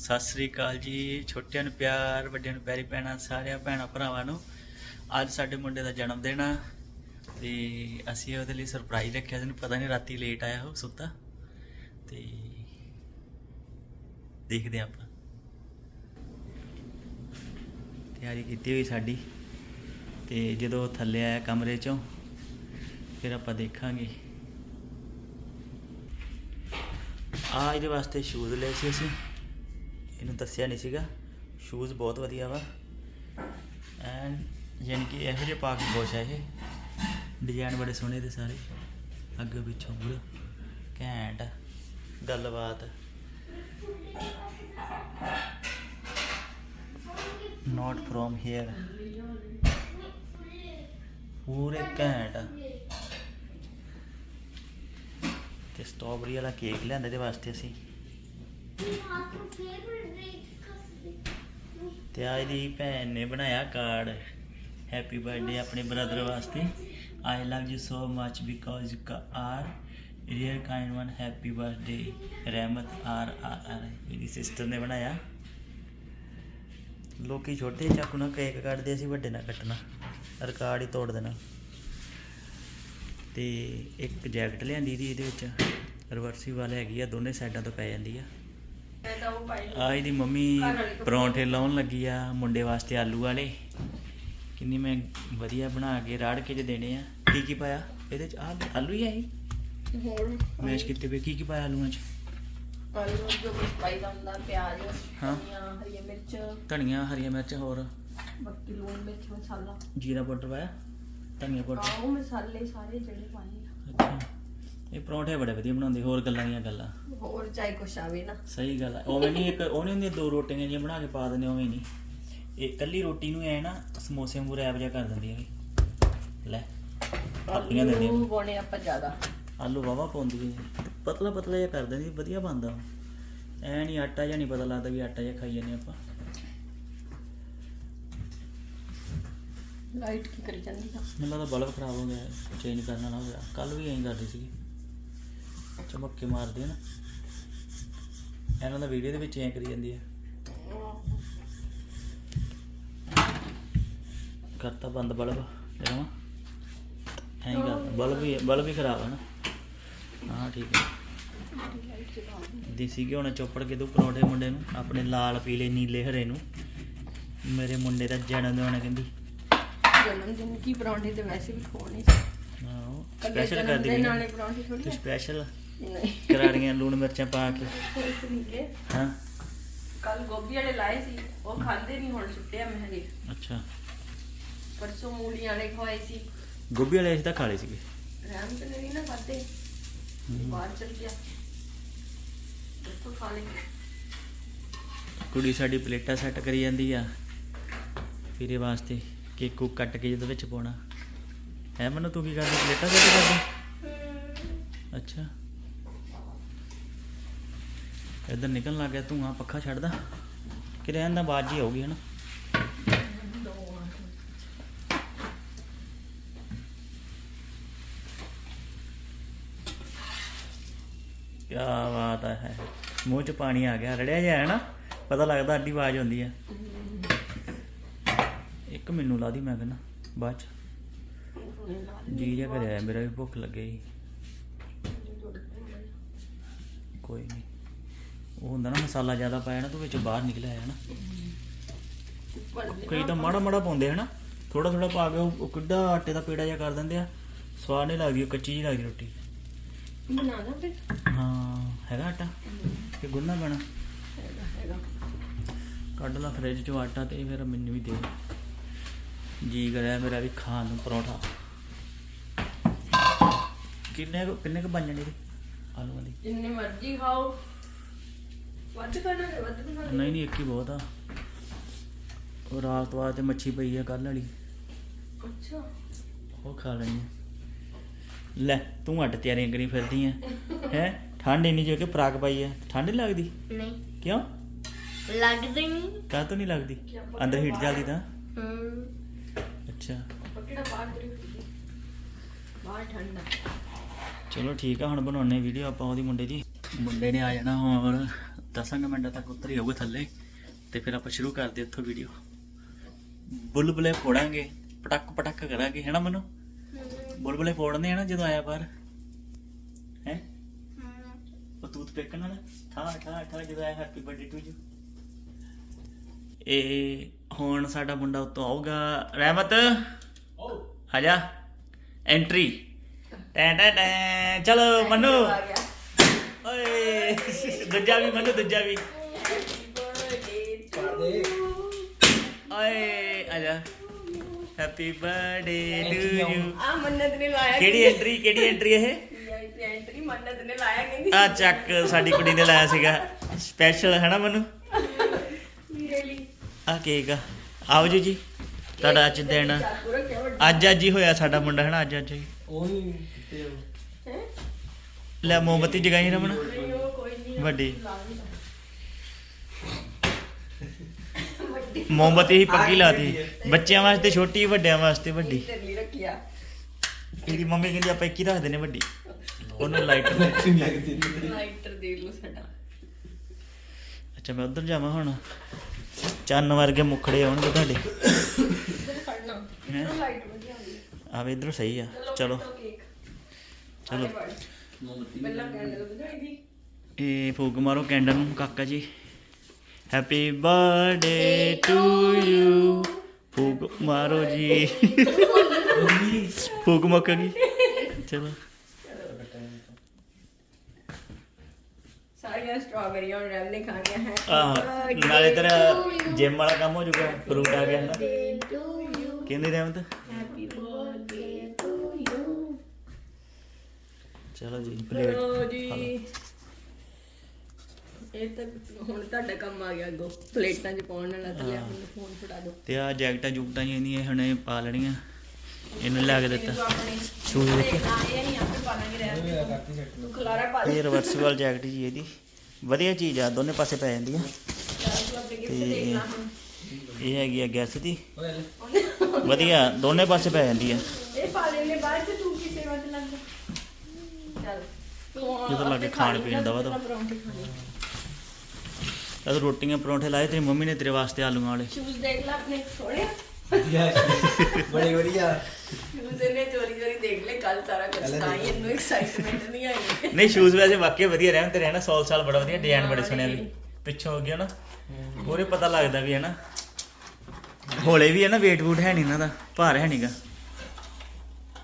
ਸਤਿ ਸ੍ਰੀ ਅਕਾਲ ਜੀ। ਛੋਟਿਆਂ ਨੂੰ ਪਿਆਰ, ਵੱਡਿਆਂ ਨੂੰ ਪਿਆਰੀ ਭੈਣਾਂ, ਸਾਰਿਆਂ ਭੈਣਾਂ ਭਰਾਵਾਂ ਨੂੰ। ਅੱਜ ਸਾਡੇ ਮੁੰਡੇ ਦਾ ਜਨਮ ਦਿਨ ਆ ਤੇ ਅਸੀਂ ਉਹਦੇ ਲਈ ਸਰਪ੍ਰਾਈਜ਼ ਰੱਖਿਆ ਸੀ। ਪਤਾ ਨਹੀਂ ਰਾਤੀ ਲੇਟ ਆਇਆ ਉਹ ਸੁੱਤਾ। ਤੇ ਦੇਖਦੇ ਹਾਂ ਆਪਾਂ। ਤਿਆਰੀ ਕੀਤੀ ਹੋਈ ਸਾਡੀ। ਤੇ ਜਦੋਂ ਥੱਲੇ ਆਇਆ ਕਮਰੇ ਚੋਂ, ਫਿਰ ਆਪਾਂ ਦੇਖਾਂਗੇ। ਆ ਇਹਦੇ ਵਾਸਤੇ ਸ਼ੂਜ਼ ਲਏ ਸੀ ਅਸੀਂ। ਇਹਨੂੰ ਦੱਸਿਆ ਨਹੀਂ ਸੀਗਾ। ਸ਼ੂਜ਼ ਬਹੁਤ ਵਧੀਆ ਵਾ। ਐਂਡ ਯਾਨੀ ਕਿ ਇਹੋ ਜਿਹੇ ਪਾ ਕੇ ਖੁਸ਼ ਹੈ ਇਹ। ਡਿਜ਼ਾਈਨ ਬੜੇ ਸੋਹਣੇ ਦੇ ਸਾਰੇ। ਅੱਗੇ ਪਿੱਛੋਂ ਪੂਰਾ ਘੈਂਟ ਗੱਲਬਾਤ। ਨਾਟ ਫਰੋਮ ਹੇਅਰ ਪੂਰੇ ਘੈਂਟ ਆ। ਤੇ ਸਟ੍ਰਾਬੇਰੀ ਵਾਲਾ ਕੇਕ ਲਿਆਂਦਾ ਇਹਦੇ ਵਾਸਤੇ ਅਸੀਂ। ਤੇ ਆ ਇਹਦੀ ਭੈਣ ਨੇ ਬਣਾਇਆ ਕਾਰਡ ਹੈਪੀ ਬਰਥਡੇ ਆਪਣੇ ਬ੍ਰਦਰ ਵਾਸਤੇ। I love you so much because you are real kind one happy birthday Rehmat R R R ਇਹਦੀ ਸਿਸਟਰ ਨੇ ਬਣਾਇਆ। ਲੋਕੀ ਛੋਟੇ ਚਾਕੂ ਨਾਲ ਕੇਕ ਕੱਟਦੇ ਸੀ ਵੱਡੇ ਨਾਲ ਕੱਟਣਾ। ਰਿਕਾਰਡ ਹੀ ਤੋੜ ਦੇਣਾ। ਤੇ ਇੱਕ ਜੈਕਟ ਲਿਆਂਦੀ ਦੀ ਇਹਦੇ ਵਿੱਚ। ਰਿਵਰਸੀਬਲ ਹੈਗੀ ਆ, ਦੋਨੇ ਸਾਈਡਾਂ ਤੋਂ ਪੈ ਜਾਂਦੀ ਆ। ਆ ਇਹਦੀ ਮੰਮੀ ਪਰੌਂਠੇ ਲਾਉਣ ਲੱਗੀ ਆ ਮੁੰਡੇ ਵਾਸਤੇ ਆਲੂ ਵਾਲੇ। ਕਿੰਨੀ ਮੈਂ ਵਧੀਆ ਬਣਾ ਕੇ ਰਾੜ ਕੇ ਜੇ ਦੇਣੇ ਆ। ਕੀ ਕੀ ਪਾਇਆ? ਇਹਦੇ ਚ ਆ ਆਲੂ ਹੀ ਆ ਇਹ? ਹੋਰ ਮੈਸ਼ ਕੀਤੇ ਪਏ ਕੀ ਕੀ ਪਾਇਆ ਆਲੂਆਂ ਚ? ਆਲੂ ਜੋ ਕੁਝ ਪਾਈਦਾ ਹੁੰਦਾ ਪਿਆਜ਼ ਹਾਂ। ਧਨੀਆ ਹਰੀ ਮਿਰਚ। ਧਨੀਆ ਹਰੀਆਂ ਮਿਰਚ ਹੋਰ? ਬਾਕੀ ਲੂਣ ਮਿਰਚ ਮਸਾਲਾ। ਜੀਰਾ ਪਾਊਡਰ ਪਾਇਆ? ਧਨੀਆ ਪਾਊਡਰ? ਆਓ ਮਸਾਲੇ ਸਾਰੇ ਜਿਹੜੇ ਪਾਏ ਆ। ਅੱਛਾ। ਇਹ ਪਰੌਂਠੇ ਬੜੇ ਵਧੀਆ ਬਣਾਉਂਦੇ ਹੋਰ ਗੱਲਾਂ ਦੀਆਂ ਗੱਲਾਂ। ਹੋਰ ਚਾਹੇ ਕੁਛ ਆਵੇ ਨਾ। ਸਹੀ ਗੱਲ ਹੈ ਉਵੇਂ ਨਹੀਂ ਇੱਕ ਉਹਨੇ ਹੁੰਦੀਆਂ ਦੋ ਰੋਟੀਆਂ ਜਿਹੀਆਂ ਬਣਾ ਕੇ ਪਾ ਦਿੰਦੇ ਉਵੇਂ ਨਹੀਂ। ਇਹ ਕੱਲੀ ਰੋਟੀ ਨੂੰ ਐ ਨਾ ਸਮੋਸੇ ਵਾਂਗੂ ਰੈਪ ਜਿਹਾ ਕਰ ਦਿੰਦੀਆਂ ਵੀ। ਲੈ ਪਾਪੀਆਂ ਦਿੰਦੀਆਂ। ਆਲੂ ਪਾਉਣੇ ਆਪਾਂ ਜ਼ਿਆਦਾ। ਆਲੂ ਵਾਵਾ ਪਾਉਂਦੀ ਹੈ ਪਤਲਾ ਪਤਲਾ ਜਿਹਾ ਕਰ ਦਿੰਦੀ ਵਧੀਆ ਬਣਦਾ ਐ ਨਹੀਂ ਆਟਾ ਜਿਹਾ ਨਹੀਂ ਪਤਾ ਲੱਗਦਾ ਵੀ ਆਟਾ ਜਿਹਾ ਖਾਈ ਜਾਂਦੇ ਆਪਾਂ। ਲਾਈਟ ਕੀ ਕਰੀ ਜਾਂਦੀ ਆ? ਮੈਨੂੰ ਲੱਗਦਾ ਬਲਬ ਖਰਾਬ ਹੋ ਗਿਆ ਚੇਂਜ ਕਰਨਾ ਨਾ ਹੋਇਆ ਕੱਲ ਵੀ ਐਂ ਕਰਦੀ ਸੀਗੀ। ਚਮੱਕੇ ਮਾਰਦੀ ਹੈ ਨਾ। ਇਹਨਾਂ ਦਾ ਵੀਡੀਓ ਦੇ ਵਿੱਚ ਐਂ ਕਰੀ ਜਾਂਦੀ ਹੈ ਕਰਤਾ ਬੰਦ ਬਲਬ ਦੇਖੋ ਐਂ ਹੀ ਕਰਦਾ। ਬਲਬ ਵੀ ਬਲਬ ਵੀ ਖਰਾਬ ਹੈ ਨਾ। ਹਾਂ ਠੀਕ ਹੈ ਦੇਸੀ ਘਿਓ ਨਾਲ ਚੋਪੜ ਕੇ ਦੋ ਪਰੌਂਠੇ ਮੁੰਡੇ ਨੂੰ ਆਪਣੇ ਲਾਲ ਪੀਲੇ ਨੀਲੇ ਹਰੇ ਨੂੰ। ਮੇਰੇ ਮੁੰਡੇ ਦਾ ਜਨਮ ਦਿਨ ਹੈ ਕਹਿੰਦੀ। ਜਨਮ ਦਿਨ ਕੀ ਪਰੌਂਠੇ ਤੇ ਵੈਸੇ ਵੀ ਖਵਾਉਣੇ ਸੀ। ਕੱਲੇ ਸਪੈਸ਼ਲ ਦਿਨ ਵੀ ਵਾਲੇ ਪਰੌਂਠੇ ਥੋੜੀ ਸਪੈਸ਼ਲ ਨਹੀਂ। ਕਰਾੜੀਆਂ ਲੂਣ ਮਿਰਚਾਂ ਪਾ ਕੇ। ਹਾਂ। ਕੱਲ ਗੋਭੀ ਵਾਲੇ ਲਾਏ ਸੀ ਉਹ ਖਾਂਦੇ ਨਹੀਂ ਹੁਣ ਸੁੱਟਿਆ ਮੈਂ ਹਜੇ। ਅੱਛਾ। ਪਰਸੋਂ ਮੂਲੀਆਂ ਵਾਲੇ ਖਵਾਏ ਸੀ। ਗੋਭੀ ਵਾਲੇ ਅਸੀਂ ਤਾਂ ਖਾ ਲਏ ਸੀਗੇ। ਰਹਿਮ ਤੇ ਨਹੀਂ ਨਾ ਖਾਦੇ ਬਾਹਰ ਚਲ ਗਿਆ। ਉੱਥੋਂ ਖਾ ਲਈ ਕੁੜੀ ਸਾਡੀ ਪਲੇਟਾਂ ਸੈੱਟ ਕਰੀ ਜਾਂਦੀ ਆ। ਫਿਰ ਇਹ ਵਾਸਤੇ ਕੇਕ ਕੁੱਕ ਕੱਟ ਕੇ ਜਿਹਦੇ ਵਿੱਚ ਪਾਉਣਾ। ਹੈ ਮੈਨੂੰ ਤੂੰ ਕੀ ਕਰਦੀ? ਪਲੇਟਾਂ ਸੈੱਟ ਕਰਦੀ? ਅੱਛਾ। ਇੱਧਰ ਨਿਕਲਣ ਲੱਗ ਗਿਆ, ਧੂਆਂ, ਪੱਖਾ ਛੱਡਦਾ। ਕਿ ਰਹਿਣ ਦਾ ਬਾਜ ਹੀ ਆਊਗੀ ਹਨਾ? ਕੀ ਬਾਤ ਹੈ। ਮੂੰਹ 'ਚ ਪਾਣੀ ਆ ਗਿਆ। ਰੜਿਆ ਜਿਹਾ ਹੈ ਨਾ? ਪਤਾ ਲੱਗਦਾ ਅੱਡੀ ਆਵਾਜ਼ ਹੁੰਦੀ ਹੈ ਇੱਕ ਮੈਨੂੰ ਲਾ ਦੀ ਮੈਂ ਕਹਿੰਦਾ, ਬਾਅਦ ਚ। ਜੀ ਜਿਹਾ ਕਰਿਆ, ਮੇਰਾ ਵੀ ਭੁੱਖ ਲੱਗੇ ਕੋਈ ਨਹੀਂ ਉਹ ਹੁੰਦਾ ਨਾ ਮਸਾਲਾ ਜ਼ਿਆਦਾ ਪਾਇਆ ਨਾ ਤੂੰ ਵਿੱਚ ਬਾਹਰ ਨਿਕਲਿਆ ਹੈ ਨਾ। ਕਈ ਤਾਂ ਮਾੜਾ ਮਾੜਾ ਪਾਉਂਦੇ ਹਨਾ ਥੋੜਾ ਥੋੜਾ ਪਾ ਕੇ ਉਹ ਕਿੱਡਾ ਆਟੇ ਦਾ ਪੇੜਾ ਜਿਹਾ ਕਰ ਦਿੰਦੇ ਆ ਸਵਾਦ ਨਹੀਂ ਲੱਗਦੀ ਉਹ ਕੱਚੀ ਜਿਹੀ ਲੱਗਦੀ ਰੋਟੀ। ਬਣਾ ਦਾਂ ਫਿਰ? ਹਾਂ ਹੈਗਾ ਆਟਾ? ਕਿ ਗੁੰਨਾ ਪੈਣਾ? ਹੈਗਾ ਹੈਗਾ। ਕੱਢ ਲਾ ਫ੍ਰਿਜ ਚੋਂ ਆਟਾ ਤੇ ਫਿਰ ਮੈਨੂੰ ਵੀ ਦੇ। ਜੀ ਕਰਿਆ ਮੇਰਾ ਵੀ ਖਾਣ ਨੂੰ ਪਰੌਂਠਾ। ਕਿੰਨੇ ਕਿੰਨੇ ਕ ਬਣ ਜਾਣੇ ਆਲੂਆਂ ਦੀ ਜਿੰਨੇ ਮਰਜ਼ੀ ਖਾਓ। ਵੱਧ ਖਾਣਾ ਹੈ ਵੱਧ ਖਾਣਾ ਨਹੀਂ ਨਹੀਂ ਇੱਕ ਹੀ ਬਹੁਤ ਆ। ਉਹ ਰਾਤ ਵਾਸਤੇ ਮੱਛੀ ਪਈ ਆ ਕੱਲ ਵਾਲੀ। ਅੱਛਾ। ਉਹ ਖਾ ਲੈਣੀ ਆ। ਲੈ ਤੂੰ ਅੱਡ ਤਿਆਰੀਆਂ ਕਰੀ ਫਿਰਦੀ ਆ। ਹੈ? ਠੰਡ ਇੰਨੀ ਜੋ ਕਿ ਫਰਾਕ ਪਾਈ ਆ। ਠੰਡ ਨਹੀਂ ਲੱਗਦੀ? ਨਹੀਂ। ਕਿਉਂ? ਲੱਗਦੀ ਨਹੀਂ ਕਾਹ ਤੋਂ ਨਹੀਂ ਲੱਗਦੀ? ਅੰਦਰ ਹੀਟ ਚੱਲਦੀ ਤਾਂ। ਹੂੰ। ਅੱਛਾ। ਪਕੜਾ ਬਾਹਰ ਕਰੀ ਬਾਹਰ ਠੰਡਾ ਚਲੋ ਠੀਕ ਆ ਹੁਣ ਬਣਾਉਣੇ ਵੀਡੀਓ ਆਪਾਂ ਉਹਦੀ ਮੁੰਡੇ ਦੀ। ਮੁੰਡੇ ਨੇ ਆ ਜਾਣਾ ਹੋਰ 10 ਮਿੰਟਾਂ ਤੱਕ ਉੱਤਰ ਹੀ ਥੱਲੇ ਤੇ ਫਿਰ ਆਪਾਂ ਸ਼ੁਰੂ ਕਰਦੇ ਉੱਥੋਂ ਵੀਡੀਓ ਬੁਲਬੁਲੇ ਫੋੜਾਂਗੇ ਪਟਕ ਪਟਕ ਕਰਾਂਗੇ ਹੈਨਾ ਮਨੂ? ਬੁਲਬੁਲੇ ਫੋੜਨੇ ਆ ਨਾ ਜਦੋਂ ਆਇਆ ਬਾਹਰ। ਹੈ? ਉਹ ਤੂਤ ਪੇਕਣ ਨਾਲ ਠਾ ਠਾ ਠਾ ਜਦੋਂ ਆਇਆ ਹੈਪੀ ਬਰਥਡੇ ਟੂ ਯੂ ਇਹ ਹੁਣ ਸਾਡਾ ਮੁੰਡਾ ਉੱਤੋਂ ਆਊਗਾ। ਰਹਿਮਤ? ਆ ਜਾ। ਐਂਟਰੀ ਟੈਂ ਟੈਂ ਟੈਂ। ਚਲੋ ਮਨੂ। ਆ ਗਿਆ ਓਏ ਦੂਜਾ ਵੀ ਮਨੂ ਦੂਜਾ ਵੀ। ਓਏ ਆ ਜਾ। ਹੈਪੀ ਬਰਥਡੇ ਟੂ ਯੂ ਆ ਮੰਨਤ ਨੇ ਲਾਇਆ ਕਿਹੜੀ ਐਂਟਰੀ ਕਿਹੜੀ ਐਂਟਰੀ ਇਹ? ਵੀਆਈਪੀ ਐਂਟਰੀ ਮੰਨਤ ਨੇ ਲਾਇਆ ਕਹਿੰਦੀ। ਆ ਚੱਕ ਸਾਡੀ ਕੁੜੀ ਨੇ ਲਾਇਆ ਸੀਗਾ। ਸਪੈਸ਼ਲ ਹੈ ਨਾ ਮਨੂ? ਵੀਰੇ ਲਈ। ਆ ਕੇਕ ਆ। ਆਓ ਜੀ ਜੀ ਤੁਹਾਡਾ ਅੱਜ ਦਿਨ। ਅੱਜ ਅੱਜ ਹੀ ਹੋਇਆ ਸਾਡਾ ਮੁੰਡਾ ਹੈ ਨਾ? ਅੱਜ ਅੱਜ ਹੀ। ਉਹੀ ਹੈ? ਲੈ ਮੋਮਬਤੀ ਜਗਾਈ ਰਮਨ। ਵੱਡੀ। ਵੀ ਮੋਮਬਤੀ ਹੀ ਪੱਕੀ ਲਾਤੀ। ਬੱਚਿਆਂ ਵਾਸਤੇ ਛੋਟੀ ਵੱਡਿਆਂ ਵਾਸਤੇ ਵੱਡੀ। ਰੱਖਿਆ। ਇਹਦੀ ਮੰਮੀ ਕਹਿੰਦੀ ਆਪਾਂ ਇੱਕ ਹੀ ਰੱਖਦੇ ਨੇ ਵੱਡੀ। ਉਹਨੂੰ ਲਾਈਟਰ ਨਹੀਂ ਲੱਗਦੀ ਲਾਈਟਰ ਦੇ ਲਓ ਸਾਡਾ। ਅੱਛਾ ਮੈਂ ਉਧਰ ਜਾਵਾਂ ਹੁਣ। ਚੰਨ ਵਰਗੇ ਮੁਖੜੇ ਆਉਣਗੇ ਤੁਹਾਡੇ। ਹੈ? ਆਵੇ ਇਧਰੋਂ ਸਹੀ ਆ। ਚਲੋ ਚਲੋ। ਪਹਿਲਾਂ ਕੈਂਡਲ ਬੁਝਾਈ ਦੀ ਇਹ ਫੂਕ ਮਾਰੋ ਕੈਂਡਲ ਨੂੰ ਕਾਕਾ ਜੀ। ਹੈਪੀ ਬਰਥਡੇ ਟੂ ਯੂ ਫੂਕ ਮਾਰੋ ਜੀ। ਫੂਕ ਮੁੱਕ ਗਈ ਚਲੋ। ਸਾਰੀਆਂ ਸਟ੍ਰਾਬੇਰੀਆਂ ਔਰ ਨੇ ਖਾਣੀਆਂ ਹੈ। ਆਹ ਨਾਲੇ ਤੇਰਾ ਜਿਮ ਵਾਲਾ ਕੰਮ ਹੋ ਜਾਊਗਾ ਫਰੂਟ ਆ ਗਿਆ ਨਾ. ਕਹਿੰਦੀ ਰਹਿਮਤ Happy birthday to you. ਚਲੋ ਜੀ ਪਲੇਟ ਚਲੋ ਜੀ। ਇਹ ਤਾਂ ਹੁਣ ਤੁਹਾਡਾ ਕੰਮ ਆ ਗਿਆ ਅੱਗੋਂ। ਪਲੇਟਾਂ 'ਚ ਪਾਉਣ ਵਾਲਾ ਤਾਂ ਲਿਆ ਮੈਨੂੰ ਫੋਨ ਫੜਾ ਦਿਓ। ਤੇ ਆ ਜੈਕਟਾਂ ਜੁਕਟਾਂ ਜਿਹੜੀਆਂ ਹੁਣੇ ਪਾ ਲੈਣੀਆਂ। ਇਹਨੂੰ ਲਿਆ ਕੇ ਦਿੱਤਾ। ਆਪਣੇ ਸ਼ੂਜ਼ ਇਹ ਨਹੀਂ ਆਪੇ ਪਾ ਲਾਂਗੇ ਰਹਿ ਤੂੰ ਖਲਾਰਾ ਪਾ ਦੇ। ਇਹ ਰਿਵਰਸੀਬਲ ਜੈਕਟ ਜੀ ਇਹਦੀ। ਵਧੀਆ ਚੀਜ਼ ਆ ਦੋਨੇ ਪਾਸੇ ਪੈ ਜਾਂਦੀ ਆ। ਤੂੰ ਲਾ ਇਹ ਹੈਗੀ ਆ ਗੈਸ ਦੀ। ਵਧੀਆ ਦੋਨੇ ਪਾਸੇ ਪੈ ਜਾਂਦੀ ਆ। ਇਹ ਪਾ ਲੈਣੇ ਬਾਅਦ ਚ ਤੂੰ ਕੀ ਸੇਵਾ ਚ ਲੱਗ ਚੱਲ ਜਦੋਂ ਲੱਗੇ ਖਾਣ ਪੀਣ ਦਾ ਵਾ ਤਾਂ। ਜਦ ਰੋਟੀਆਂ ਪਰੌਂਠੇ ਲਾਏ ਤੇਰੀ ਮੰਮੀ ਨੇ ਤੇਰੇ ਵਾਸਤੇ ਆਲੂਆਂ ਵਾਲੇ। ਸ਼ੂਜ਼ ਦੇਖ ਲੈ ਆਪਣੇ ਸੋਹਣੇ ਬੜੀ ਵਧੀਆ। ਸ਼ੂਜ਼ ਇਹਨੇ ਚੋਰੀ ਚੋਰੀ ਦੇਖ ਲੈ ਕੱਲ ਸਾਰਾ ਕੁਝ ਤਾਂ ਹੀ ਇਹਨੂੰ ਐਕਸਾਈਟਮੈਂਟ ਨਹੀਂ ਆਈ। ਨਹੀਂ ਸ਼ੂਜ਼ ਵੈਸੇ ਵਾਕਈ ਵਧੀਆ ਰਹਿਣ ਤੇ ਰਹਿਣਾ ਸੌਲ ਸਾਲ ਬੜਾ ਵਧੀਆ ਡਿਜ਼ਾਈਨ ਬੜੇ ਸੋਹਣੇ ਵੀ। ਪਿੱਛੋਂ ਹੋ ਗਿਆ ਨਾ ਪੂਰੇ ਪਤਾ ਲੱਗਦਾ ਵੀ ਹੈ ਨਾ ਹੌਲੇ ਵੀ ਹੈ ਨਾ weight ਵੂਟ ਹੈ ਨਹੀਂ ਇਹਨਾਂ ਦਾ ਭਾਰ ਹੈ ਨਹੀਂਗਾ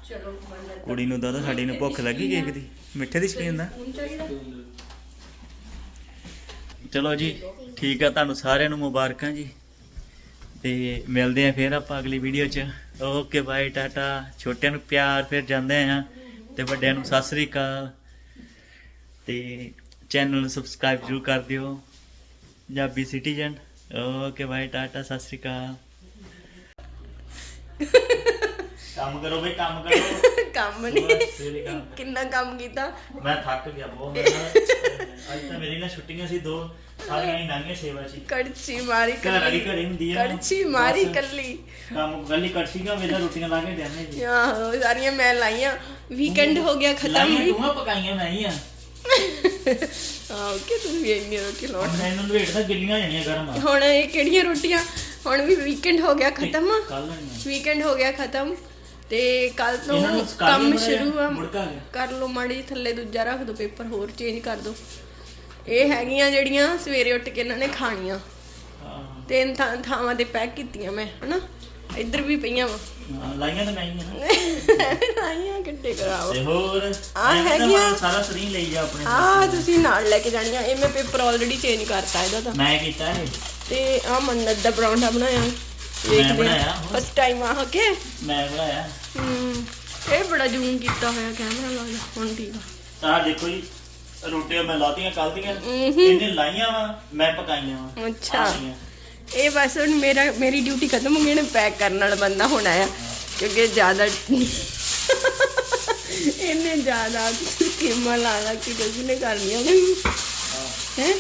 ਚਲੋ ਕੁੜੀ ਨੂੰ ਤਾਂ ਸਾਡੀ ਨੂੰ ਭੁੱਖ ਲੱਗੀ ਕੇਕ ਦੀ ਮਿੱਠੇ ਦੀ ਸ਼ਕੀਨ ਦਾ ਹੁਣ ਚਾਹੀਦਾ। ਚਲੋ ਜੀ ਠੀਕ ਆ ਤੁਹਾਨੂੰ ਸਾਰਿਆਂ ਨੂੰ ਮੁਬਾਰਕਾਂ ਜੀ। ਤੇ ਮਿਲਦੇ ਆ ਫਿਰ ਆਪਾਂ ਅਗਲੀ ਵੀਡੀਓ 'ਚ। Okay bye tata. ਛੋਟਿਆਂ ਨੂੰ ਪਿਆਰ ਫਿਰ ਜਾਂਦੇ ਆ। ਤੇ ਵੱਡਿਆਂ ਨੂੰ ਸਤਿ ਸ੍ਰੀ ਅਕਾਲ। ਤੇ ਚੈਨਲ ਨੂੰ ਸਬਸਕ੍ਰਾਈਬ ਜ਼ਰੂਰ ਕਰ ਦਿਓ। Punjabi citizen okay bye tata ਸਤਿ ਸ੍ਰੀ ਅਕਾਲ। ਕੰਮ ਕਰੋ ਬਈ ਕੰਮ ਕਰੋ। ਕੰਮ ਸੁਬਾਹ ਸਵੇਰੇ ਕੰਮ। ਨਹੀਂ ਕਿੰਨਾ ਕੰਮ ਕੀਤਾ? ਮੈਂ ਥੱਕ ਗਿਆ ਬਹੁਤ ਅੱਜ ਤਾਂ ਮੇਰੀ ਨਾ ਛੁੱਟੀਆਂ ਸੀ ਦੋ ਸਾਰੀਆਂ ਹੀ ਨਾਂਗੀਆਂ ਸੇਵਾ ਚ ਹੀ। ਕੜਛੀ ਮਾਰੀ ਘਰ ਵਾਲੀ ਘਰੇ ਹੁੰਦੀ ਆ। ਕੜਛੀ ਮਾਰੀ ਬਸ। ਕੱਲੀ। ਕੰਮ ਗੱਲੀ ਕੜਛੀ ਕਾ ਵੇਲਾ ਰੋਟੀਆਂ ਲਾ ਕੇ ਦੇਣੇ ਜੀ। ਆਹੋ ਸਾਰੀਆਂ ਮੈਂ ਲਾਈਆਂ। ਵੀਕਐਂਡ ਹੋ ਗਿਆ ਖਤਮ ਲਾਈਆਂ ਵੀ। ਤੂੰ ਪਕਾਈਆਂ ਮੈਂ ਹੀ ਆ। ਆਹ ਕਿ ਤੂੰ ਵੀ ਇੰਨੀ ਰੋਟੀ ਲਾਉਣ ਹੁਣ ਮੈਨੂੰ ਵੇਟ ਤਾਂ ਗਿੱਲੀਆਂ ਜਾਣੀਆਂ ਗਰਮ ਆ। ਹੁਣ ਇਹ ਕਿਹੜੀਆਂ ਰੋਟੀਆਂ? ਹੁਣ ਵੀ ਵੀਕਐਂਡ ਹੋ ਗਿਆ ਖਤਮ। ਕੱਲ ਨਹੀਂ ਵੀਕਐਂਡ ਹੋ ਗਿਆ ਖਤਮ। ਤੇ ਕੱਲ ਤੋਂ ਇਹਨਾਂ ਨੂੰ ਕੰਮ ਸ਼ੁਰੂ ਆ। ਮੁੜਕਾ ਗਿਆ। ਕਰ ਲਓ ਮਾੜੀ ਜਿਹੀ ਥੱਲੇ ਦੂਜਾ ਰੱਖ ਦਿਓ ਪੇਪਰ ਹੋਰ ਚੇਂਜ ਕਰ ਦਿਓ ਇਹ ਹੈਗੀਆਂ ਜਿਹੜੀਆਂ ਸਵੇਰੇ ਉੱਠ ਕੇ ਇਹਨਾਂ ਨੇ ਖਾਣੀਆਂ। ਹਾਂ। ਤਿੰਨ ਥਾਂ ਥਾਵਾਂ ਤੇ ਪੈਕ ਕੀਤੀਆਂ ਮੈਂ ਹਨਾ? ਇੱਧਰ ਵੀ ਪਈਆਂ ਵਾ। ਹਾਂ, ਲਾਈਆਂ ਤਾਂ ਮੈਂ ਹੀ ਆ। ਆਈਆਂ ਕਿੱਡੇ ਕਰਾਵਾ ਤੇ ਹੋਰ? ਕਹਿੰਦਾ ਹੈਗੀਆਂ। ਸਾਰਾ ਸਰੀਰ ਲਈ ਜਾ ਆਪਣੇ ਆ ਤੁਸੀਂ ਨਾਲ ਲੈ ਕੇ ਜਾਣੀਆਂ। ਇਹ ਮੈਂ ਪੇਪਰ ਆਲਰੇਡੀ ਚੇਂਜ ਕਰਤਾ ਇਹਦਾ ਤਾਂ। ਮੈਂ ਕੀਤਾ ਇਹ। ਤੇ ਆ ਮੰਨਤ ਦਾ ਪਰੌਂਠਾ ਬਣਾਇਆ। ਵੇਖਦੇ ਬਣਾਇਆ। ਫਸਟ ਟਾਈਮ ਆ ਕੇ ਮੈਂ ਬਣਾਇਆ। ਹਮ, ਇਹ ਬੜਾ ਜ਼ੂਮ ਕੀਤਾ ਹੋਇਆ ਕੈਮਰਾ ਲੱਗਦਾ ਹੁਣ ਠੀਕ ਆ। ਤਾਂ ਆਹ ਦੇਖੋ ਜੀ। ਰੋਟੀਆਂ ਮੈਂ ਲਾਤੀਆਂ ਕੱਲ ਦੀਆਂ। ਇਹਨੇ ਲਾਈਆਂ ਵਾ ਮੈਂ ਪਕਾਈਆਂ ਵਾ। ਅੱਛਾ। ਇਹ ਬਸ ਹੁਣ ਮੇਰਾ ਮੇਰੀ ਡਿਊਟੀ ਖਤਮ ਹੋ ਗਈ ਨੇ ਪੈਕ ਕਰਨ ਵਾਲਾ ਬੰਦਾ ਹੁਣ ਆਇਆ ਕਿਉਂਕਿ ਜ਼ਿਆਦਾ ਇਹਨੇ ਜ਼ਿਆਦਾ ਸਕੀਮਾਂ ਲਾ ਲਾ ਕੇ ਕੁਝ ਨੇ ਕਰਨੀਆਂ ਹੈ।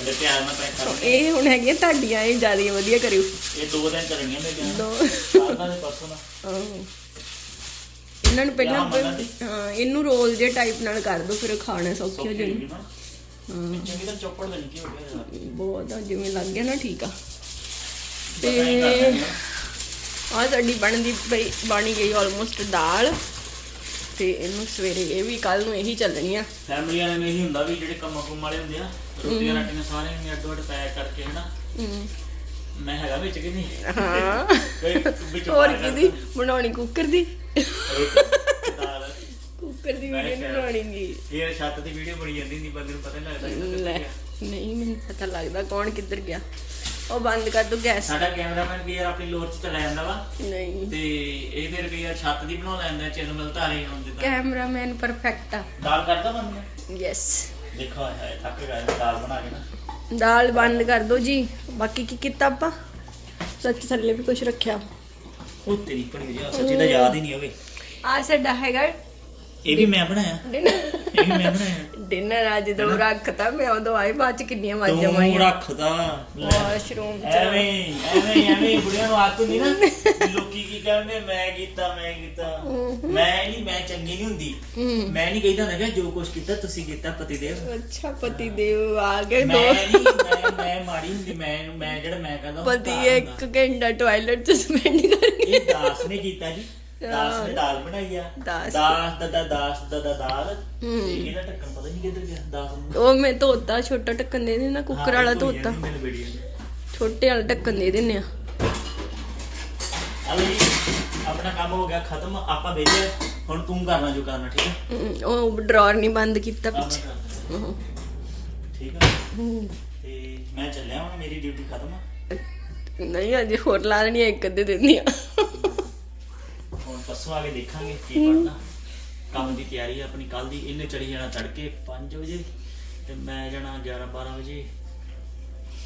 ਬੜੇ ਪਿਆਰ ਨਾਲ ਪੈਕ ਕਰ ਇਹ ਹੁਣ ਹੈਗੀਆਂ ਤੁਹਾਡੀਆਂ ਇਹ ਜ਼ਿਆਦਾ ਵਧੀਆ ਕਰਿਓ। ਇਹ ਦੋ ਦਿਨ ਕਰਨੀਆਂ ਮੇਰੀਆਂ ਦੋ। ਪਰਸੋਂ ਦਾ। ਆਹੋ। ਇਹਨਾਂ ਨੂੰ ਪਹਿਲਾਂ? ਹਾਂ ਇਹਨੂੰ ਰੋਲ ਜੇ ਟਾਈਪ ਨਾਲ ਕਰ ਦੋ ਫਿਰ ਖਾਣੇ ਸੌਖੇ ਹੋ ਜਾਣ। ਚੰਗੀ ਤਰ੍ਹਾਂ ਚੋਪੜ ਹੋ ਗਿਆ ਬਹੁਤ ਆ ਜਿਵੇਂ ਲੱਗ ਗਿਆ ਨਾ ਠੀਕ ਆ। ਕੀ ਆ। ਸਾਡੀ ਬਣਦੀ ਬਈ ਬਣੀ ਗਈ ਆਲਮੋਸਟ ਦਾਲ। ਤੇ ਇਹਨੂੰ ਸਵੇਰੇ ਇਹ ਵੀ ਕੱਲ ਨੂੰ ਇਹੀ ਚੱਲਣੀ ਆ। ਫੈਮਿਲੀ ਵਾਲਿਆਂ ਨੂੰ ਇਹੀ ਹੁੰਦਾ ਵੀ ਜਿਹੜੇ ਕੰਮ ਕੁਮ ਵਾਲੇ ਹੁੰਦੇ ਆ ਰੋਟੀਆਂ ਰਾਟੀਆਂ ਸਾਰੇ ਨੇ ਅੱਡੋ ਅੱਡ ਪੈਕ ਕਰਕੇ ਹਨਾ। ਹਮ, ਮੈਂ ਹੈਗਾ ਵਿੱਚ ਕਿ ਨਹੀਂ? ਹਾਂ। ਕੋਈ ਵਿੱਚ ਹੋਰ ਪਾਰ ਕਿਹਦੀ? ਬਣਾਉਣੀ ਕੁੱਕਰ ਦੀ। ਦਾਲ ਕੁੱਕਰ ਦੀ ਮੈਂ ਵੀਡੀਓ ਕਿਹਾ- ਬਣਾਉਣੀ ਜੀ ਇਹ ਛੱਤ ਦੀ ਵੀਡੀਓ ਬਣੀ ਜਾਂਦੀ ਨਹੀਂ ਬੰਦੇ ਨੂੰ ਪਤਾ ਨਹੀਂ ਲੱਗਦਾ ਕਿੱਧਰ ਲੈ ਗਿਆ। ਨਹੀਂ ਮੈਨੂੰ ਪਤਾ ਲੱਗਦਾ ਕੌਣ ਕਿੱਧਰ ਗਿਆ। ਉਹ ਬੰਦ ਕਰ ਦੋ ਗੈਸ। ਸਾਡਾ ਕੈਮਰਾਮੈਨ ਵੀ ਯਾਰ ਆਪਣੀ ਲੋਰ 'ਚ ਚਲਾ ਜਾਂਦਾ ਵਾ। ਨਹੀਂ। ਤੇ ਇਹ ਫਿਰ ਵੀ ਯਾਰ ਛੱਤ ਦੀ ਬਣਾ ਲੈਂਦਾ ਚੈਨਲ ਧਾਰੇ ਹੁਣ ਜਿੱਦਾਂ ਕੈਮਰਾਮੈਨ ਪਰਫੈਕਟ ਆ। ਦਾਲ ਕਰਦਾ ਬੰਦ ਯੈਸ ਦੇਖੋ ਹਾਏ ਥੱਕ ਗਿਆ ਦਾਲ ਬਣਾ ਕੇ ਨਾ। ਦਾਲ ਬੰਦ ਕਰ ਦੋ ਜੀ। ਬਾਕੀ ਕੀ ਕੀਤਾ ਆਪਾਂ? ਸੱਚ ਥੱਲੇ ਵੀ ਕੁਝ ਰੱਖਿਆ। ਉਹ ਤੇਰੀ ਪਣੀ ਜਾ ਸੱਚੀ ਦਾ ਯਾਦ ਹੀ ਨਹੀਂ ਹੋਵੇ ਆ ਸਾਡਾ ਹੈਗਾ ਇਹ ਵੀ ਮੈਂ ਬਣਾਇਆ। ਇਹ ਵੀ ਮੈਂ ਬਣਾਇਆ। ਡਿਨਰ ਅੱਜ ਜਦੋਂ ਰੱਖਤਾ ਮੈਂ ਉਦੋਂ ਆਈ ਬਾਅਦ ਚ ਕਿੰਨੀਆਂ ਵਾਜਾਂ ਤੂੰ ਮਾਰੀਆਂ ਰੱਖਦਾ ਲੈ। ਵਾਸ਼ਰੂਮ ਚ। ਐਵੇਂ ਐਵੇਂ ਐਵੇਂ ਬੁੜੀਆਂ ਨੂੰ ਆਦਤ ਹੁੰਦੀ ਨਾ ਲੋਕੀ ਕੀ ਕਹਿੰਦੇ ਮੈਂ ਕੀਤਾ ਮੈਂ ਕੀਤਾ। ਮੈਂ ਨਹੀਂ ਮੈਂ ਚੰਗੀ ਨਹੀਂ ਹੁੰਦੀ। ਮੈਂ ਨਹੀਂ ਕਹਿੰਦਾ ਹੁੰਦਾ ਕਿ ਜੋ ਕੁਝ ਕੀਤਾ ਤੁਸੀਂ ਕੀਤਾ ਪਤੀ ਦੇਵ ਅੱਛਾ ਪਤੀ ਦੇਵ ਆ ਗਏ ਮੈਂ ਦੋ ਨਹੀਂ ਮੈਂ ਮੈਂ ਮਾੜੀ ਹੁੰਦੀ ਮੈਂ ਮੈਂ ਜਿਹੜਾ ਮੈਂ ਕਹਿੰਦਾ ਉਹ ਪਤੀ ਇੱਕ ਘੰਟਾ ਟਾਇਲਟ ਚ ਸਪੈਂਡ। ਕਰਕੇ ਇਹ ਦਾਸ ਨੇ ਕੀਤਾ ਜੀ। ਦਾਸ ਨੇ ਦਾਲ ਬਣਾਈ ਆ। ਦਾਸ। ਦਾਸ ਦਾ ਦਾ ਦਾਸ ਦਾ ਦਾ ਦਾਲ। ਇਹਦਾ ਢੱਕਣ ਪਤਾ ਨਹੀਂ ਕਿੱਧਰ ਗਿਆ ਦਾਸ ਨੂੰ। ਉਹ ਮੈਂ ਧੋਤਾ ਛੋਟਾ ਢੱਕਣ ਦੇ ਦੇਣਾ ਕੁੱਕਰ ਵਾਲਾ ਧੋਤਾ। ਛੋਟੇ ਵਾਲਾ ਢੱਕਣ ਦੇ ਦਿੰਨੇ ਆ। ਅਲੀ ਆਪਣਾ ਕੰਮ ਹੋ ਗਿਆ ਖਤਮ ਆਪਾਂ ਵੇਲੇ ਹੁਣ ਤੂੰ ਕਰਨਾ ਜੋ ਕਰਨਾ ਠੀਕ ਹੈ ਉਹ ਡਰਾਅਰ ਨਹੀਂ ਬੰਦ ਕੀਤਾ ਪਿੱਛੇ। ਠੀਕ ਹੈ। ਤੇ ਮੈਂ ਚੱਲਿਆ ਹੁਣ ਮੇਰੀ ਡਿਊਟੀ ਖਤਮ ਆ। ਨਹੀਂ ਅਜੇ ਹੋਰ ਲਾ ਲੈਣੀ ਆ, ਇੱਕ ਅੱਧੇ ਦਿਨ ਆ ਹੁਣ ਪਰਸੋਂ ਆ ਕੇ ਦੇਖਾਂਗੇ ਕੀ ਬਣਦਾ। ਕੰਮ ਦੀ ਤਿਆਰੀ ਆ ਆਪਣੀ ਕੱਲ ਦੀ ਇਹਨੇ ਚੜੀ ਜਾਣਾ ਤੜਕੇ 5 ਵਜੇ ਤੇ ਮੈਂ ਜਾਣਾ 11 12 ਵਜੇ।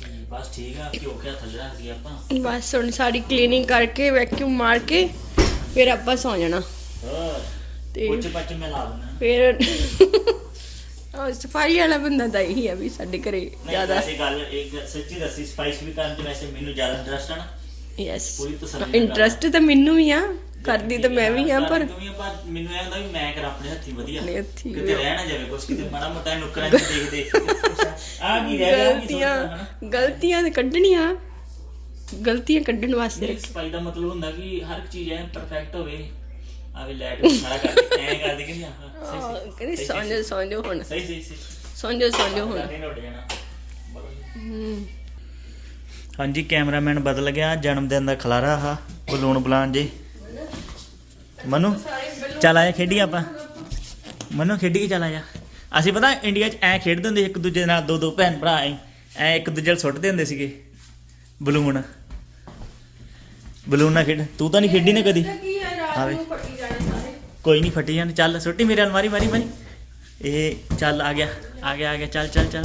ਤੇ ਬਸ ਠੀਕ ਆ ਕਿਉਂ ਕਿਆ ਥੱਲੇ ਰੱਖ ਗਏ ਆਪਾਂ। ਬਸ ਹੁਣ ਸਾਰੀ ਕਲੀਨਿੰਗ ਕਰਕੇ ਵੈਕਿਊਮ ਮਾਰ ਕੇ ਫਿਰ ਆਪਾਂ ਸੌ ਜਾਣਾ। ਤੇ ਕੁਝ ਪੱਚ ਮੈਂ ਲਾ ਦਿੰਦਾ। ਫਿਰ ਉਹ ਸਫ਼ਾਈ ਵਾਲਾ ਬੰਦਾ ਤਾਂ ਇਹੀ ਆ ਵੀ ਸਾਡੇ ਘਰੇ ਜ਼ਿਆਦਾ। ਵੈਸੇ ਗੱਲ ਇੱਕ ਸੱਚੀ ਦੱਸੀ ਸਪਾਈਸ ਵੀ ਕਰਨ ਚ ਵੈਸੇ ਮੈਨੂੰ ਜ਼ਿਆਦਾ ਇੰਟਰਸਟ ਆ ਨਾ। ਯੈਸ ਪੂਰੀ ਤਸੱਲੀ ਇੰਟਰਸਟ ਤਾਂ ਮੈਨੂੰ ਵੀ ਆ। ਕਰਦੀ ਤਾਂ ਮੈਂ ਵੀ ਆ ਪਰ ਤੂੰ ਵੀ ਆ, ਪਰ ਮੈਨੂੰ ਇਹ ਹੁੰਦਾ ਵੀ ਮੈਂ ਕਰ ਆਪਣੇ ਹੱਥੀ ਵਧੀਆ। ਆਪਣੇ ਹੱਥੀਂ ਕਿਤੇ ਰਹਿ ਨਾ ਜਾਵੇ ਕੁਛ ਕਿਤੇ ਮਾੜਾ ਮੋਟਾ ਨੁਕਰਾਂ ਚ ਦੇਖ ਦੇਖ ਆ ਕੀ ਰਹਿ ਗਿਆ ਕੀ ਗਲਤੀਆਂ ਸੋਚਦਾ ਹਨਾ? ਗਲਤੀਆਂ ਤੇ ਕੱਢਣੀਆਂ। ਗਲਤੀਆਂ ਕੱਢਣ ਵਾਸਤੇ ਨਹੀਂ ਸਫ਼ਾਈ ਦਾ ਮਤਲਬ ਹੁੰਦਾ ਕਿ ਹਰ ਇੱਕ ਚੀਜ਼ ਐ ਪਰਫੈਕਟ ਹੋਵੇ ਆਵੇ ਲਾਈਟ ਸਾਰਾ ਕਰਕੇ ਐ ਕਰਦੇ ਕਿ ਨਹੀਂ ਆਹ ਆਹ, ਸਹੀ। ਕਹਿੰਦੀ ਸੌਂ ਜਾ ਸੌਂ ਜਾ ਹੁਣ। ਸਹੀ ਸਹੀ ਸਹੀ। ਸੌਂ ਜਾ ਸੌਂ ਜਾ ਹੁਣ ਉੱਡ ਜਾਣਾ। ਬੋਲੋ। ਹਮ, ਹਾਂਜੀ ਕੈਮਰਾਮੈਨ ਬਦਲ ਗਿਆ ਜਨਮ ਦਿਨ ਦਾ ਖਲਾਰਾ ਆ ਬਲੂਨ ਬਲਾਨ ਜੀ। ਮਨੂ, ਚੱਲ ਆਇਆ ਖੇਡੀ ਆਪਾਂ। ਮਨੂ, ਖੇਡੀ ਕੇ ਚੱਲ ਆਇਆ ਅਸੀਂ ਪਤਾ ਇੰਡੀਆ 'ਚ ਐ ਖੇਡਦੇ ਹੁੰਦੇ ਸੀ, ਇੱਕ ਦੂਜੇ ਨਾਲ ਦੋ ਦੋ ਭੈਣ ਭਰਾ ਐ ਐ ਇੱਕ ਦੂਜੇ ਨਾਲ ਸੁੱਟਦੇ ਹੁੰਦੇ ਸੀਗੇ। ਬਲੂਨ। ਬਲੂਨ ਨਾਲ ਖੇਡ, ਤੂੰ ਤਾਂ ਨਹੀਂ ਖੇਡੀ ਨਾ ਕਦੀ? ਆਵੇ ਕੋਈ ਨਹੀਂ, ਫਟੀ ਜਾਣ, ਚੱਲ, ਸੁੱਟੀ ਮੇਰੇ ਅਲਮਾਰੀ, ਮਾਰੀ ਮਾਰੀ। ਇਹ ਚੱਲ, ਆ ਗਿਆ ਆ ਗਿਆ ਆ ਗਿਆ, ਚੱਲ ਚੱਲ ਚੱਲ।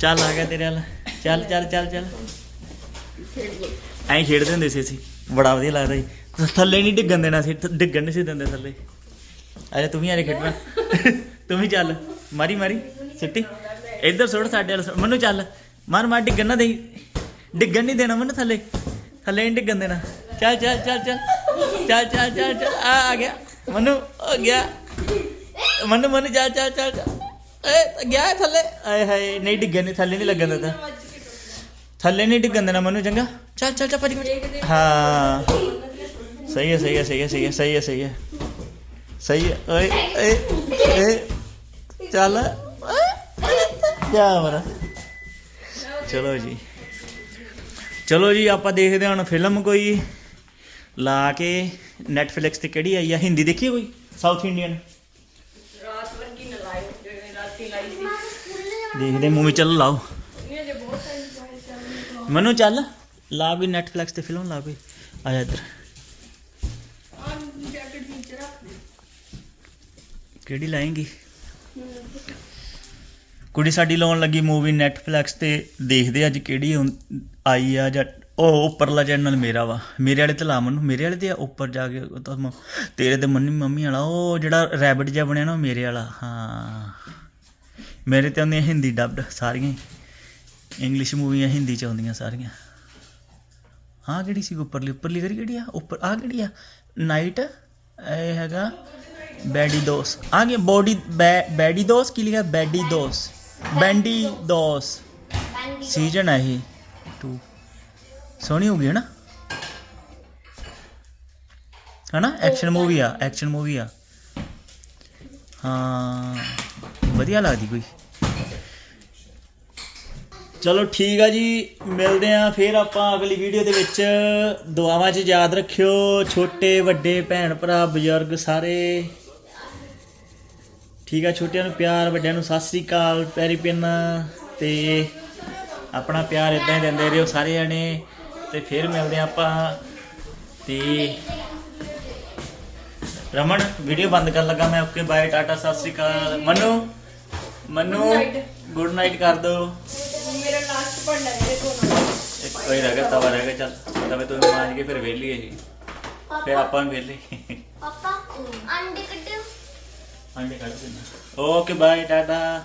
ਚੱਲ, ਆ ਗਿਆ ਤੇਰੇ ਨਾਲ ਚੱਲ ਚੱਲ ਚੱਲ ਚੱਲ। ਐਂ ਖੇਡਦੇ ਹੁੰਦੇ ਸੀ ਅਸੀਂ, ਬੜਾ ਵਧੀਆ ਲੱਗਦਾ ਸੀ। ਥੱਲੇ ਨਹੀਂ ਡਿੱਗਣ ਦੇਣਾ ਸੀ, ਥ- ਡਿੱਗਣ ਨਹੀਂ ਸੀ ਦਿੰਦੇ ਥੱਲੇ। ਅਰੇ ਤੂੰ ਵੀ ਆਰੇ ਖੇਡਣਾ। ਤੂੰ ਵੀ ਚੱਲ। ਮਾਰੀ ਮਾਰੀ। ਸਿੱਟੀ। ਇੱਧਰ ਸੁੱਟ ਸਾਡੇ ਵੱਲ ਮੈਨੂੰ ਚੱਲ। ਮਾਰ ਮਾਰ, ਡਿੱਗਣ ਨਾ ਦੇਈ। ਡਿੱਗਣ ਨਹੀਂ ਦੇਣਾ ਮੈਨੂੰ ਥੱਲੇ। ਥੱਲੇ ਨਹੀਂ ਡਿੱਗਣ ਦੇਣਾ। ਚੱਲ ਚੱਲ ਚੱਲ ਚੱਲ। ਚੱਲ ਚੱਲ ਚੱਲ ਚੱਲ। ਆ ਆ ਗਿਆ। ਮੈਨੂੰ, ਆ ਗਿਆ। ਮੈਨੂੰ ਮੈਨੂੰ, ਚੱਲ ਚੱਲ ਚੱਲ ਚੱਲ। ਏ, ਗਿਆ ਥੱਲੇ। ਆਏ ਹਾਏ, ਨਹੀਂ ਡਿੱਗਣ ਨਹੀਂ, ਥੱਲੇ ਨਹੀਂ ਲੱਗਣ ਦਿੱਤਾ। ਥੱਲੇ ਨਹੀਂ ਡਿੱਗਣ ਦੇਣਾ ਮੈਨੂੰ, ਚੰਗਾ। ਚੱਲ ਚੱਲ ਚੱਲ, ਭੱਜ ਭੱਜ ਹਾਂ। सही है सही है सही है सही है सही है सही है सही है ओए ए ए चल क्या ਮਰਾ ਚਲੋ ਜੀ ਚਲੋ ਜੀ ਆਪਾਂ ਦੇਖਦੇ ਹਾਂ ਹੁਣ ਫਿਲਮ ਕੋਈ ਲਾ ਕੇ ਨੈਟਫਲਿਕਸ ਤੇ ਕਿਹੜੀ ਆਈ ਆ ਹਿੰਦੀ ਦੇਖੀ ਕੋਈ ਸਾਊਥ ਇੰਡੀਅਨ ਰਾਤ ਵਰਗੀ ਨਲਾਈ ਰਾਤੀ ਲਾਈ ਸੀ ਦੇਖਦੇ ਮੂਵੀ ਚੱਲ ਲਾਓ ਮੈਨੂੰ ਚੱਲ ਲਾ ਵੀ ਨੈਟਫਲਿਕਸ ਤੇ ਫਿਲਮ ਲਾ ਵੀ ਆ ਜਾ ਇੱਧਰ ਕਿਹੜੀ ਲਾਏਂਗੀ? ਕੁੜੀ ਸਾਡੀ ਲਾਉਣ ਲੱਗੀ ਮੂਵੀ ਨੈਟਫਲਿਕਸ ਤੇ ਦੇਖਦੇ ਅੱਜ ਕਿਹੜੀ ਆਈ ਆ ਜਾਂ ਉਹ ਉੱਪਰਲਾ ਚੈਨਲ ਮੇਰਾ ਵਾ। ਮੇਰੇ ਵਾਲੇ ਤੇ ਲਾ ਮਨੂੰ, ਮੇਰੇ ਵਾਲੇ ਤੇ ਆ? ਉੱਪਰ ਜਾ ਕੇ ਉਹ ਤਾਂ ਤੇਰੇ ਤੇ ਮੰਮੀ ਮੰਮੀ ਵਾਲਾ, ਉਹ ਜਿਹੜਾ ਰੈਬਿਟ ਜਿਹਾ ਬਣਿਆ ਨਾ ਉਹ ਮੇਰੇ ਵਾਲਾ, ਹਾਂ। ਮੇਰੇ ਤੇ ਆਉਂਦੀਆਂ ਹਿੰਦੀ ਡਬਡ ਸਾਰੀਆਂ ਇੰਗਲਿਸ਼ ਮੂਵੀਆਂ ਹਿੰਦੀ ਚ ਆਉਂਦੀਆਂ ਸਾਰੀਆਂ। ਆਹ ਕਿਹੜੀ ਸੀ ਉੱਪਰਲੀ? ਉੱਪਰਲੀ ਕਰੀ ਕਿਹੜੀ ਆ? ਉੱਪਰ, ਆਹ ਕਿਹੜੀ ਆ? ਨਾਈਟ ਇਹ ਹੈਗਾ ਬੈਡੀ ਦੋਸ ਕੀ ਲਿਖਿਆ? ਬੈਡੀ ਦੋਸ ਬੈਂਡੀ ਦੋਸ ਸੀਜ਼ਨ ਹੈ ਇਹ। 2 ਸੋਹਣੀ ਹੋ ਗਈ ਹੈ ਨਾ ਹਨਾ? ਐਕਸ਼ਨ ਮੂਵੀ ਆ। ਐਕਸ਼ਨ ਮੂਵੀ ਆ। ਹਾਂ ਵਧੀਆ ਲੱਗਦੀ ਕੋਈ। ਚਲੋ ਠੀਕ ਆ ਜੀ ਮਿਲਦੇ ਆ ਫਿਰ ਆਪਾਂ ਅਗਲੀ ਵੀਡੀਓ ਦੇ ਵਿੱਚ। ਦੁਆਵਾਂ 'ਚ ਯਾਦ ਰੱਖਿਓ ਛੋਟੇ ਵੱਡੇ ਭੈਣ ਭਰਾ ਬਜ਼ੁਰਗ ਸਾਰੇ। ਠੀਕ ਆ ਛੋਟਿਆਂ ਨੂੰ ਪਿਆਰ ਵੱਡਿਆਂ ਨੂੰ ਸਤਿ ਸ੍ਰੀ ਅਕਾਲ ਪੈਰੀ ਪਿੰਨ ਤੇ ਆਪਣਾ ਪਿਆਰ ਇਦਾਂ ਹੀ ਦਿੰਦੇ ਰਹੋ ਸਾਰੇ ਜਣੇ। ਤੇ ਫਿਰ ਮਿਲਦੇ ਆ ਆਪਾਂ। ਤੇ ਰਮਨ ਵੀਡੀਓ ਬੰਦ ਕਰਨ ਲੱਗਾ ਮੈਂ। ਓਕੇ ਬਾਏ ਟਾਟਾ ਸਤਿ ਸ੍ਰੀ ਅਕਾਲ। ਮਨੂ ਮਨੂ. ਗੁੱਡ ਨਾਈਟ ਕਰ ਦੋ। ਮੇਰਾ ਲਾਸਟ ਪੜਨਾ ਮੇਰੇ ਕੋਲ ਇੱਕ ਕੋਈ ਰਹਿ ਗਿਆ ਤਵਾ ਰਹਿ ਗਿਆ ਚੱਲ। ਤਵੇ ਤੋਂ ਮਾਂਜ ਕੇ ਫਿਰ ਵੇਲੀ ਇਹ। ਫਿਰ ਆਪਾਂ ਵੀ ਵੇਲੀ ਪਾਪਾ ਅੰਡੇ ਕੱਢੋ। ਅੰਡੇ ਕੱਢ ਦਿੰਦਾ ਓਕੇ ਬਾਏ ਟਾਟਾ